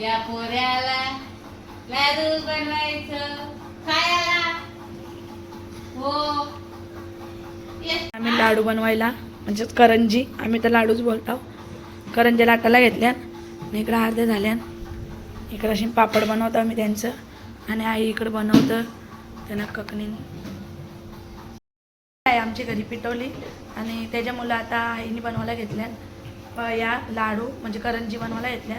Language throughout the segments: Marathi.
या पोऱ्याला लाडू बनवायचं. खायला. हो. आम्ही लाडू बनवायला म्हणजेच करंजी आम्ही तर लाडूच बोलतो. करंजी लाटायला घेतल्या आणि इकडं अर्ध्या झाल्या इकडं अशी पापड बनवतो आम्ही त्यांचं आणि आई इकडं बनवतं त्यांना ककणी. आहे आमची घरी पिटवली आणि त्याच्या मुलं आता आईने बनवायला घेतल्या या लाडू म्हणजे करंजी बनवायला घेतल्या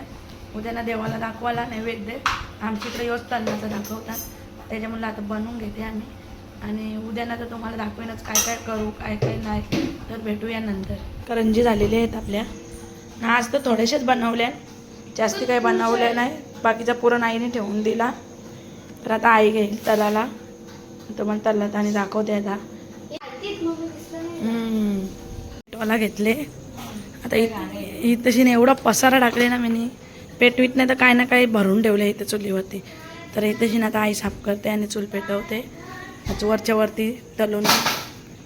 उद्याना देवाला दाखवायला नैवेद्य आमच्या इकडे योच तन्नाचं दाखवतात. त्याच्यामुळं आता बनवून घेते आम्ही. आणि उद्याना तर तुम्हाला दाखवेनच काय काय करू काय काय नाही. तर भेटूया नंतर. करंजी झालेली आहेत आपल्या. ना आज तर थोड्याशाच बनवल्या जास्ती काही बनवल्या नाही. बाकीचा पुरण आईने ठेवून दिला. तर आता आई घेईल तलाला. तुम्हाला तल्ला तलात आणि दाखवते आता. हम्म. घेतले. आता इ- इथशीने एवढा पसारा टाकले ना मी पेटवीत नाही तर काय ना काही भरून ठेवले इथं चुलीवरती. तर इथशी आता आई साफ करते आणि चूल पेटवते. वरच्या वरती तलून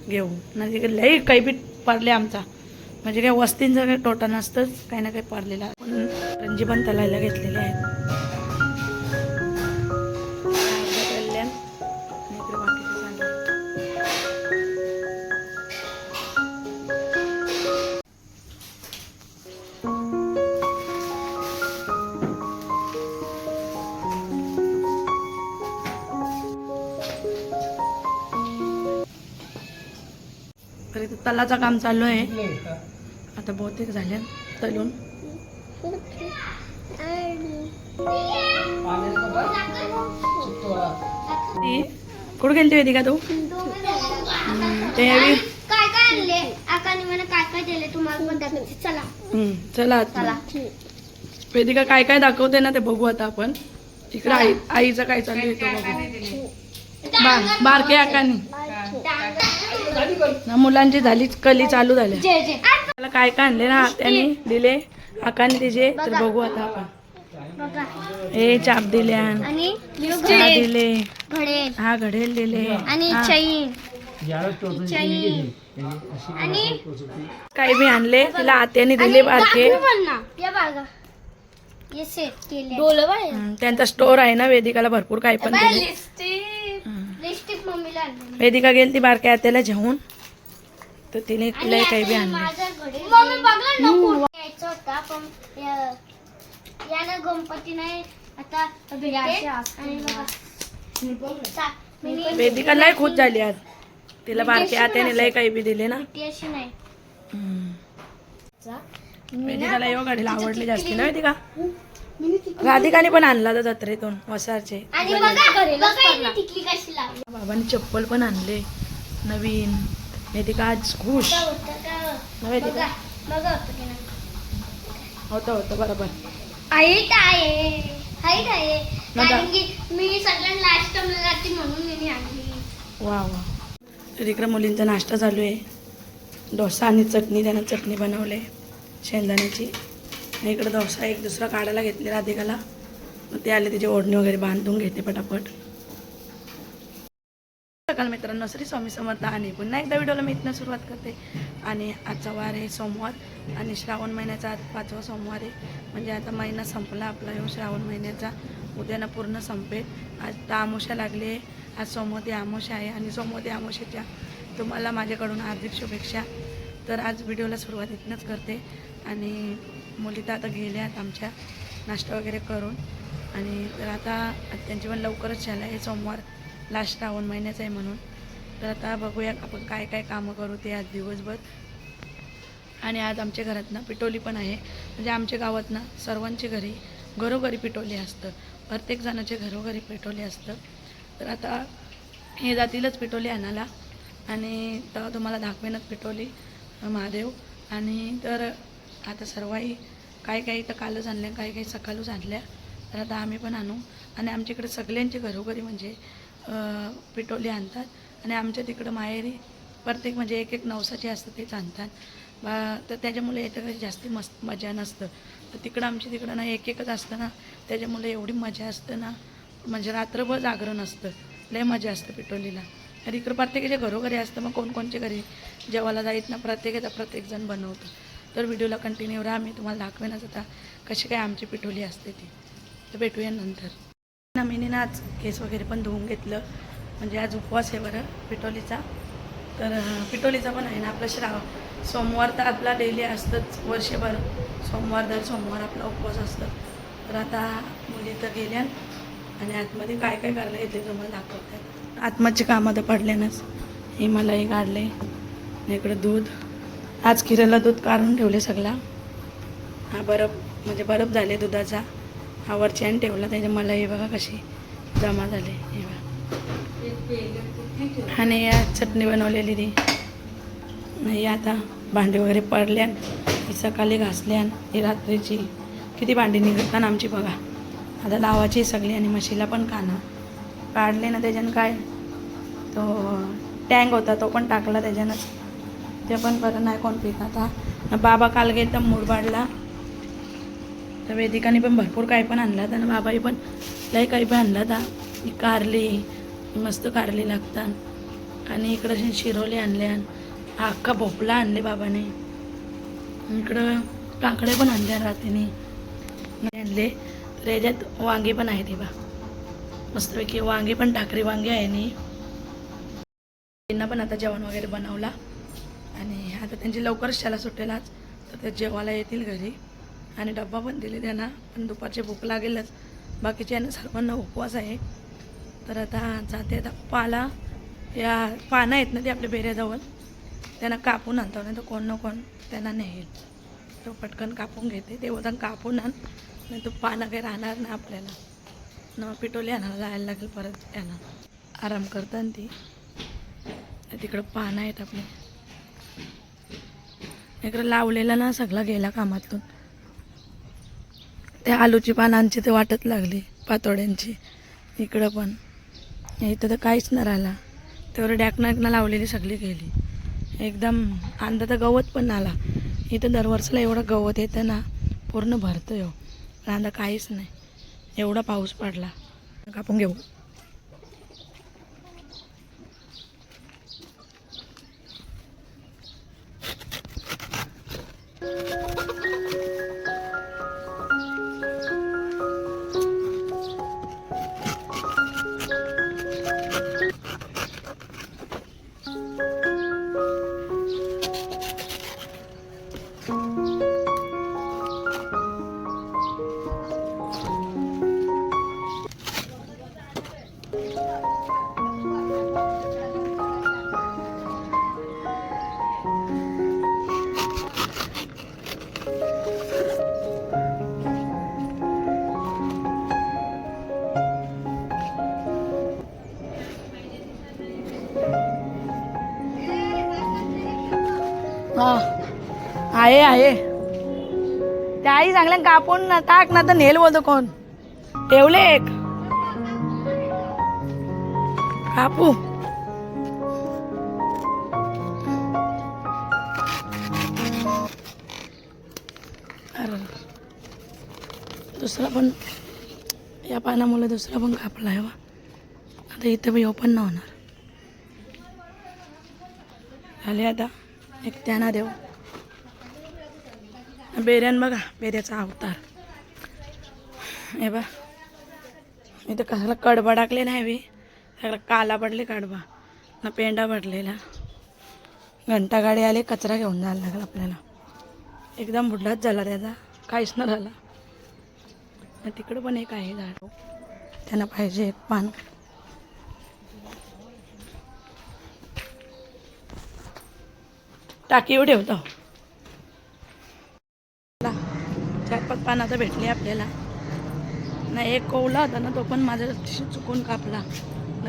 घेऊ. म्हणजे लई काही बी पडले आमचा. म्हणजे काही वस्तींचं काही टोटा नसतंच काही ना काही पडलेला पण रंजी पण तलायला घेतलेले आहेत. तलाचं काम चालू आहे. आता बहुतेक झाल्या तलून. कुठं गेली होती का तू? ते चला. चला वेदिका काय काय दाखवते ना ते बघू आता आपण. इकडे आई आईचं काय चालू आहे ते बघू. बार बारके आकानी. ना मुलांची झालीच कली चालू जय मला काय काय आणले ना त्याने दिले आकाने तिचे तर बघू. आता आपण. बघा. हे चाप दिल्या आणि. हा दिले. घडे. हा घडेल दिले. आणि काही बी आणले तिला आत्याने दिले बारके. हे त्यांचा स्टोर आहे ना वेदिकाला भरपूर काही पण वेदिका गेली ती बारक्या आत्याला घेऊन. तर तिने तिला काही बी आणले. यानं गणपती नाही आता वेदिका लय खुश झाली आज. तिला बारक्या आत्याने लय काही बी दिले ना. वेदिकाला यो गाडीला आवडली जास्ती ना वेदिका? राधिकाने पण आणला तर जत्रेतून वसारचे. बाबांनी चप्पल पण आणले. नवीन. वेदिका आज खुश. होतं होतं. का? वेदिका होतं की नाही. बरोबर. हाईट आहे. हाईट आहे. बघा. कारण की मी सगळ्यांना लास्ट टर्मला जाते म्हणून मी आणली. वा वा. तर इकडे मुलींचा नाश्ता चालू आहे. डोसा आणि चटणी त्यानं चटणी बनवले. शेंगदाण्याची. आणि इकडं डोसा एक दुसरा काढायला घेतले राधिकाला. मग ते आले त्याची ओढणी वगैरे बांधून घेते पटापट. सकाळ मित्रांनो श्री स्वामी समर्थ आणि पुन्हा एकदा व्हिडिओला मी इथनं सुरुवात करते. आणि आजचा वार आहे सोमवार आणि श्रावण महिन्याचा आज पाचवा सोमवार आहे. म्हणजे आता महिना संपला आपला येऊन श्रावण महिन्याचा. उद्यानं पूर्ण संपेल. आज तर आमोशा लागली आहे. आज सोमवती आमोशा आहे आणि सोमवती आमोशाच्या तुम्हाला माझ्याकडून हार्दिक शुभेच्छा. तर आज व्हिडिओला सुरुवात इथनंच करते. आणि मुली तर आता गेल्यात आमच्या नाश्ता वगैरे करून. आणि तर आता त्यांची पण लवकरच झालं आहे सोमवार लास्ट श्रावण महिन्याचं आहे म्हणून. तर आता बघूया आपण काय काय कामं करू ते आज दिवसभर. आणि आज आमच्या घरात ना पिटोली पण आहे. म्हणजे आमच्या गावात ना घरी घरोघरी पिटोली असतं. प्रत्येक जणाचे घरोघरी पिटोली असतं. तर आता हे जातीलच पिटोली आणायला. आणि तेव्हा तुम्हाला दाखवेनच पिटोली महादेव. आणि तर आता सर्वही काही काही तर कालच आणल्या काही काही सकाळूच आणल्या. तर आता आम्ही पण आणू. आणि आमच्याकडे सगळ्यांचे घरोघरी म्हणजे पिटोली आणतात. आणि आमच्या तिकडं माहेरी प्रत्येक म्हणजे एक एक नवसाचे असतं तेच आणतात. बा तर त्याच्यामुळे याच्याकडे जास्ती मस्त मजा नसतं. तर तिकडं आमच्या तिकडं ना एक एकच असतं ना त्याच्यामुळे एवढी मजा असतं ना म्हणजे रात्रभर जागरण असतं. लय मजा असतं पिटोलीला तर इकडं प्रत्येकाच्या घरोघरी असतं मग कोणकोणच्या घरी जेवायला जाईत ना प्रत्येकाचा प्रत्येकजण बनवतं. तर व्हिडिओला कंटिन्यू राहा मी तुम्हाला दाखवेनच आता कशी काय आमची पिठोली असते ती. तर भेटूया नंतर. नमिनीनं आज केस वगैरे पण धुवून घेतलं. म्हणजे आज उपवास आहे बरं पिटोलीचा तर पिठोलीचा पिटोलीचा पण आहे ना आपला श्राव. सोमवार तर आपला डेली असतंच वर्षभर. सोमवार दर सोमवार आपला उपवास असतं. तर आता मुली तर गेल्या आणि आतमध्ये काय काय करायला येते तुम्हाला दाखवते. आत्माची कामं तर पडल्यानंच. हे मलाही काढले आहे इकडं दूध. आज किराला दूध काढून ठेवले सगळा. हा बरफ म्हणजे बरफ झाले दुधाचा. हा वर ठेवला त्याच्या मला हे बघा कशी जमा झाले. हे बघा. आणि या चटणी बनवलेली ती. नाही आता भांडी वगैरे पडल्यान ही सकाळी घासल्यान ही रात्रीची किती भांडी निघतात आमची बघा. आता लावायची सगळी आणि म्हशीला पण खाणं. काढले ना त्याच्यानं काय? तो टँग होता तो पण टाकला त्याच्यानंच. ते पण बरं नाही कोण पिक आता. बाबा काल गेल तर मुरबाडला तर वेदिकाने पण भरपूर काही पण आणला आणि बाबाही पण लई काही पण आणला होता. कारली मस्त कारली लागतात. आणि इकडं असे आणले अख्खा भोपळा आणले बाबाने. इकडं काकडे पण आणले रात्रीने. आणले. तर याच्यात वांगी पण आहे ती बा. मस्तपैकी वांगी पण टाकरी वांगी आहे नी. त्यांना पण आता जेवण वगैरे बनवला. आणि आता त्यांची लवकरच शाळा सुटेल आज. तर ते जेवायला येतील घरी. आणि डब्बा पण दिले त्यांना पण दुपारची भूक लागेलच. बाकीचे यांना सर्वांना उपवास आहे. तर आता जाते आता पाला. या पानं आहेत ना ते आपल्या बेऱ्याजवळ. त्यांना कापून आणतो नाही तर कोण ना कोण त्यांना नेईल. तो पटकन कापून घेते. ते कापून आण नाही तो पानं काही राहणार ना आपल्याला. न पिटोली आणायला जायला लागेल परत त्यांना. आराम करतात ती. तिकडं पानं आहेत आपले. इकडं लावलेला ना सगळा गेला कामातून. त्या आलूची पानांची ते वाटत लागली पातोड्यांची. इकडं पण. इथं तर काहीच नाही राहिला तेवढं डॅकनाकनं लावलेली सगळी गेली. एकदम अंदा तर गवत पण आला. इथं दरवर्षीला एवढं गवत येतं ना पूर्ण भरतं हो. येऊ कांदा काहीच नाही. एवढा पाऊस पडला. कापून घेऊ. 了。आहे आहे. त्या आई चांगल्या कापून ना टाक ना तर नेल बोलतो कोण. ठेवले एक. कापू. अरे दुसरा पण या पानामुळे दुसरा पण कापला आहे बा. आता इथं बी ओपन नाही होणार. झाले आता. एक त्यांना देऊ. बेऱ्यान बघा बेऱ्याचा अवतार. हे बा इथं कशाला कडबा टाकले नाही बी. सगळं काला पडले कडबा. ना पेंडा पडलेला घंटा गाडी आली कचरा घेऊन जायला लागला आपल्याला. एकदम बुड्डाच झाला त्याचा काहीच न झाला. तिकडं पण एक आहे झाड. त्यांना पाहिजे एक पान. टाकीवर ठेवतो. पान आता भेटले आपल्याला. नाही एक कोवला होता ना तो पण माझा चुकून कापला.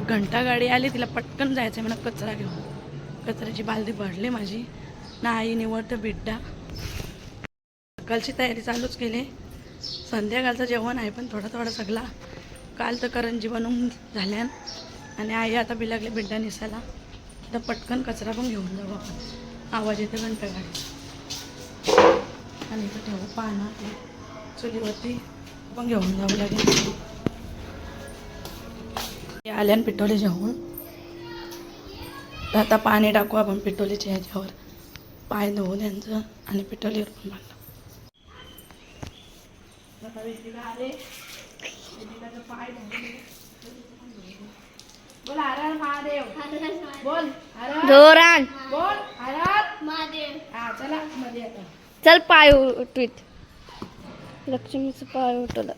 घंटा गाडी आली तिला पटकन जायचं म्हणा कचरा घेऊन. कचऱ्याची बालदी भरली माझी. ना आई निवडतं बिड्डा. सकाळची तयारी चालूच केली. संध्याकाळचं जेवण आहे पण थोडा थोडा सगळा. काल तर करंजी बनवून झाल्यान. आणि आई आता बिलागले बिड्डा निसायला. तर पटकन कचरा पण घेऊन जाऊ आपण. आवाज येतो घंटा गाडी. आणि इथं ठेवू पानं. चुलीवरती पण घेऊन जाऊ लागेल. हे आल्यान पिठोले जेवून तर आता पाणी टाकू आपण पिठोलीच्या ह्याच्यावर. पाय धुवून यांचं आणि पिठोलीवर पण बांधलं हा चल पाय उठवीत. लक्ष्मीचं पाय उठवलं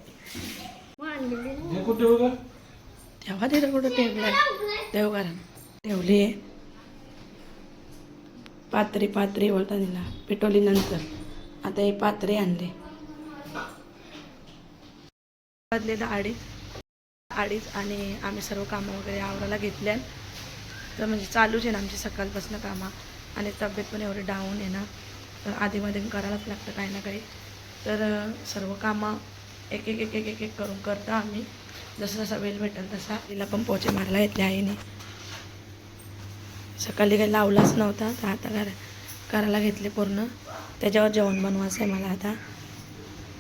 तेव्हा तिथं कुठं ठेवलाय? देवघरात ठेवली. पात्री पात्री बोलता तिला. पिटवली नंतर आता हे पात्री आणले. वाजले दहा अडीच अडीच आणि आम्ही सर्व कामं वगैरे आवरायला घेतल्या तर म्हणजे चालूच आहे ना आमची सकाळपासून कामं. आणि तब्येत पण एवढी डाऊन आहे ना तर आधीमध्ये करायलाच लागतं काही ना काही. तर सर्व कामं एक एक एक एक एक एक करून करता आम्ही. जसं जसा वेळ भेटेल तसा तिला पण पोचे मारला येतल्या आईने. सकाळी काही लावलाच नव्हता तर आता घर करायला घेतले पूर्ण. त्याच्यावर जेवण बनवायचं आहे मला आता.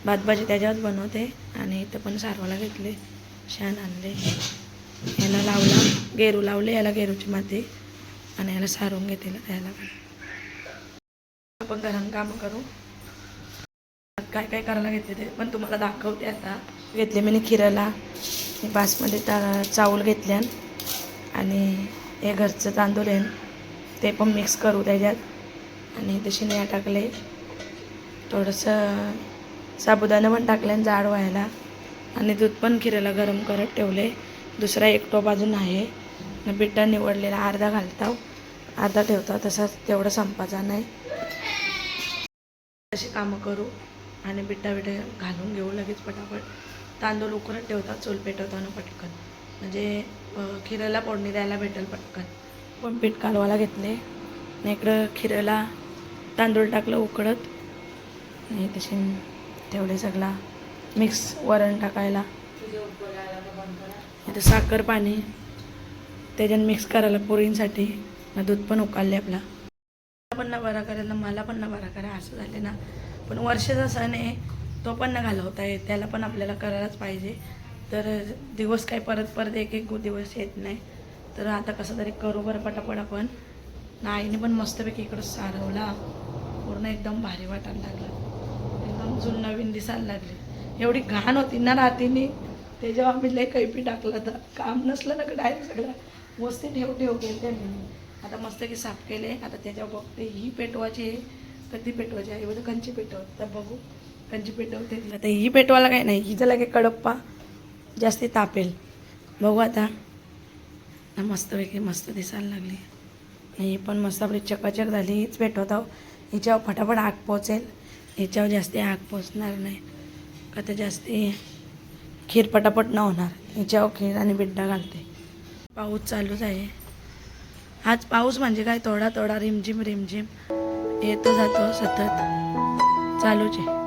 भातभाजी त्याच्यावर बनवते आणि इथं पण सारवायला घेतले शान आणले. याला लावला गेरू लावले याला गेरूची माती आणि याला सारून घेते त्याला. आपण घरात कामं करू. काय काय करायला घेतले ते पण तुम्हाला दाखवते आता. घेतले मी खिराला हे बासमती ता चावल घेतल्यान आणि हे घरचं तांदूळ आहे. ते पण मिक्स करू त्याच्यात. आणि ते शिन्या टाकले. थोडंसं साबुदाणा पण टाकल्यान जाड व्हायला. आणि दूध पण खिराला गरम करत ठेवले. दुसरा एक टोप अजून आहे. बिट्टा निवडलेला अर्धा घालताव. अर्धा ठेवता तसाच तेवढं संपाचा नाही. अशी कामं करू. आणि बिट्टा बिट्टा घालून घेऊ लगेच पटापट. तांदूळ उकरत ठेवतात चूल पेटवताना पटकन. म्हणजे खिरेला पोडणी फोडणी द्यायला भेटेल पटकन. पण पीठ कालवायला घेतले आणि इकडं खिरेला तांदूळ टाकलं उकडत. आणि तशी तेवढे सगळा मिक्स वरण टाकायला. इथं साखर पाणी त्याच्यात मिक्स करायला पुरींसाठी. दूध पण उकाळले आपला. मला पण ना बरा करायला ना मला पण ना बरा करा असं झाले ना. पण वर्षाचा सण आहे तो पण ना घालवता येत त्याला पण आपल्याला करायलाच पाहिजे. तर दिवस काय परत परत एक एक दिवस येत नाही. तर आता कसं तरी करू बरं पटापट आपण. आईने पण मस्तपैकी इकडं सारवला. पूर्ण एकदम भारी वाटायला लागलं. एकदम जुन नवीन दिसायला लागली. एवढी घाण होती ना रातीने. ते जेव्हा आम्ही लय कैपी टाकलं तर काम नसलं ना डायरेक्ट सगळं. वस्ती ठेव ठेव केले मी. आता मस्त की साफ केले. आता त्याच्यावर बघते ही पेटवायची आहे. कधी पेटवायची? आहे बघ कंची पेटवत. तर बघू. कंची पेटवते आता ही पेटवायला काही नाही. हिचं लगे कडप्पा. जास्ती तापेल. बघू आता. मस्तपैकी मस्त दिसायला लागली. ही पण मस्त आपली चकाचक झाली. हीच पेटवत आहो. हिच्यावर फटाफट आग पोचेल. हिच्यावर जास्ती आग पोचणार नाही. का तर जास्ती खीर पटापट न होणार. हिच्यावर खीर आणि बिड्डा घालते. पाऊस चालूच आहे. आज पाऊस म्हणजे काय? थोडा थोडा रिमझिम रिमझिम. येतो जातो सतत. चालूच आहे.